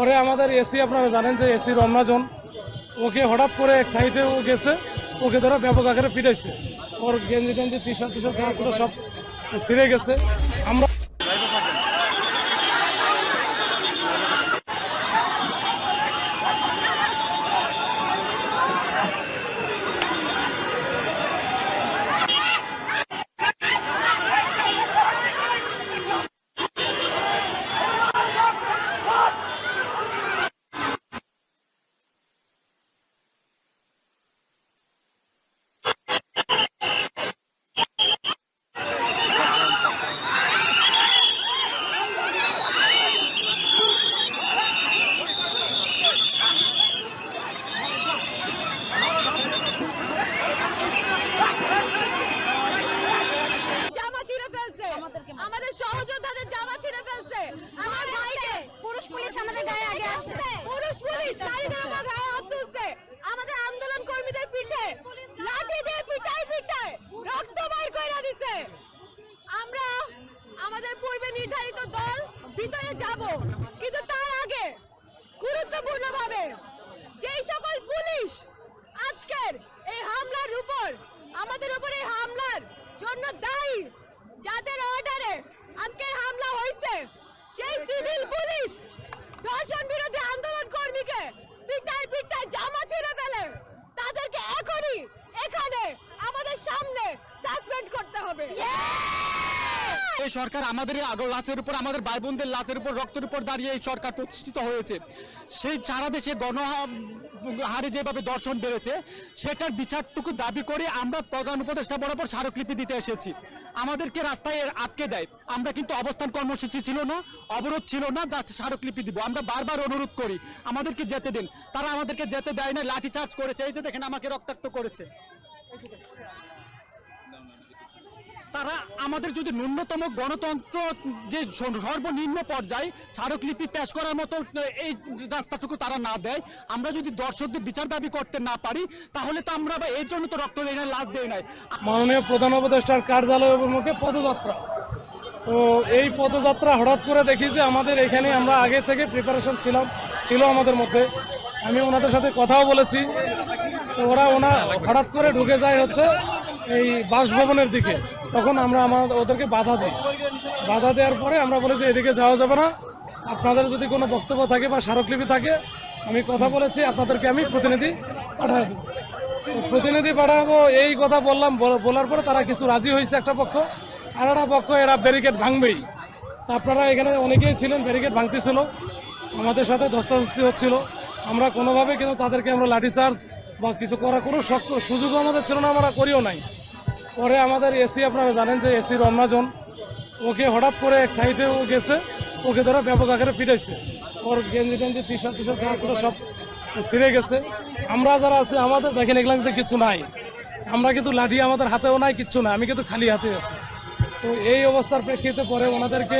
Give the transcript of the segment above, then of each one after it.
পরে আমাদের এসি, আপনারা জানেন যে এসি রমনাজন ওকে হঠাৎ করে এক সাইডে ও গেছে, ওকে ধরো ব্যাপক আকারে পিটাইছে। ওর গেঞ্জি টেঞ্জি টি শার্ট টি শার্ট সব ছিঁড়ে গেছে। আমরা জামা ছিঁড়ে ফেলছে সহযোদ্ধাদের জামা ছিঁড়ে ফেলছে। আমার ভাইকে পুরুষ পুলিশ আমাদের গায়ে আগে আসছে। পুরুষ পুলিশ নারীদের আমার গায়ে হাত তুলছে। আমাদের আন্দোলন কর্মীদের পিঠে। লাঠি দিয়ে পিটাই পিটাই রক্ত বাইর কইরা দিছে। আমরা আমাদের পূর্বে নির্ধারিত দল ভিতরে যাব। কিন্তু তার আগে গুরুত্বপূর্ণভাবে যেই সকল পুলিশ আজকের এই হামলার উপর আমাদের উপর এই হামলার জন্য দায়ী যাদের অর্ডারে আজকের হামলা হয়েছে। সেই সিভিল পুলিশ ধর্ষণ বিরোধী আন্দোলন কর্মীকে পিটায় পিটায় জামা ছিঁড়ে ফেলে। তাদেরকে এখনই এখানে আমাদের সামনে সাসপেন্ড করতে হবে এই সরকার আমাদের লাশের উপর, আমাদের ভাই বোনদের লাশের উপর, রক্তের উপর দাঁড়িয়ে এই সরকার প্রতিষ্ঠিত হয়েছে। সেই সারা দেশে গণ হারে যেভাবে দর্শন বেড়েছে, সেটার বিচারটুকু দাবি করে আমরা প্রধান উপদেষ্টা বরাবর স্মারকলিপি দিতে এসেছি। আমাদেরকে রাস্তায় আটকে দেয়। আমরা কিন্তু অবস্থান কর্মসূচি ছিল না, অবরোধ ছিল না, জাস্ট স্মারকলিপি দিব। আমরা বারবার অনুরোধ করি, আমাদেরকে যেতে দিন। তারা আমাদেরকে যেতে দেয় না, লাঠিচার্জ করেছে। এই যে দেখেন, আমাকে রক্তাক্ত করেছে। তারা আমাদের যদি ন্যূনতম গণতন্ত্র, যে সর্বনিম্ন পর্যায়ে স্মারকলিপি পেশ করার মতো এই রাস্তাটুকু তারা না দেয়, আমরা যদি দর্শকদের বিচার দাবি করতে না পারি, তাহলে তো আমরা এর জন্য তো রক্ত দেয় না লাশ দেই নাই। মাননীয় প্রধান উপদেষ্টার কার্যালয় অভিমুখে পদযাত্রা। তো এই পদযাত্রা হঠাৎ করে দেখি যে আমাদের এখানে আমরা আগে থেকে প্রিপারেশন ছিলাম, ছিল আমাদের মধ্যে। আমি ওনাদের সাথে কথাও বলেছি। তো ওরা ওনা হঠাৎ করে ঢুকে যায় হচ্ছে এই বাসভবনের দিকে। তখন আমরা আমাদের ওদেরকে বাধা দিই। বাধা দেওয়ার পরে আমরা বলি যে এদিকে যাওয়া যাবে না। আপনাদের যদি কোনো বক্তব্য থাকে বা স্মারকলিপি থাকে, আমি কথা বলেছি, আপনাদেরকে আমি প্রতিনিধি পাঠাই তো প্রতিনিধি পাঠাবো, এই কথা বললাম, বল- বলার পরে তারা কিছু রাজি হয়েছে একটা পক্ষ। আর একটা পক্ষ, এরা ব্যারিকেড ভাঙবেই। তা আপনারা এখানে অনেকেই ছিলেন, ব্যারিকেড ভাঙতেছিল। আমাদের সাথে ধস্তাধস্তি হচ্ছিল। আমরা কোনোভাবে কিন্তু তাদেরকে আমরা লাঠিচার্জ বা কিছু করার কোনো সুযোগও আমাদের ছিল না, আমরা করিও নাই। পরে আমাদের এসি, আপনারা জানেন যে এসি রমনাজন, ওকে হঠাৎ করে এক সাইডে ও গেছে, ওকে ধরে ব্যাপক আকারে পিটাইছে। ওর গেঞ্জি টেঞ্জি টি শার্ট টি শার্ট যা সব ছিঁড়ে গেছে। আমরা যারা আছি, আমাদের দেখেন এগুলো কিন্তু কিছু নাই। আমরা কিন্তু লাঠি আমাদের হাতেও নাই, কিচ্ছু না আমি কিন্তু খালি হাতে আছি। তো এই অবস্থার প্রেক্ষিতে পরে ওনাদেরকে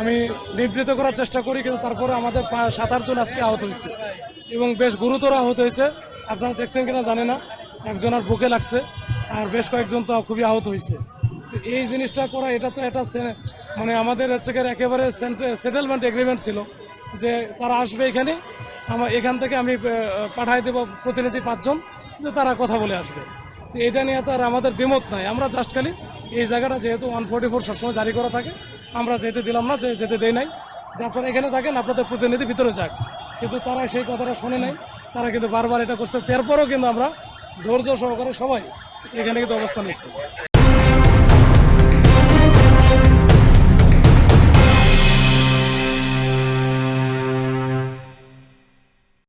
আমি নিবৃত করার চেষ্টা করি, কিন্তু তারপরে আমাদের সাত আটজন আজকে আহত হয়েছে। এবং বেশ গুরুতর আহত হয়েছে। আপনারা দেখছেন কিনা জানে না। একজনের বুকে লাগছে। আর বেশ কয়েকজন তো খুবই আহত হয়েছে। এই জিনিসটা করা, এটা তো একটা মানে আমাদের হচ্ছে একেবারে সেটেলমেন্ট এগ্রিমেন্ট ছিল যে তারা আসবে এখানে। আমার এখান থেকে আমি পাঠাই দেবো প্রতিনিধি পাঁচজন যে তারা কথা বলে আসবে। তো এটা নিয়ে তো আর আমাদের দ্বিমত নাই। আমরা জাস্ট খালি এই জায়গাটা যেহেতু ওয়ান ফোর্টি ফোর সবসময় জারি করা থাকে, আমরা যেতে দিলাম না, যে যেতে দেই নাই। যে আপনারা এখানে থাকেন, আপনাদের প্রতিনিধি ভিতরে যাক। কিন্তু তারা সেই কথাটা শুনে নাই। তারা কিন্তু বারবার এটা করছে। তারপরেও কিন্তু আমরা ধৈর্য সহকারে সবাই এখানে কিন্তু অবস্থান নিচ্ছি।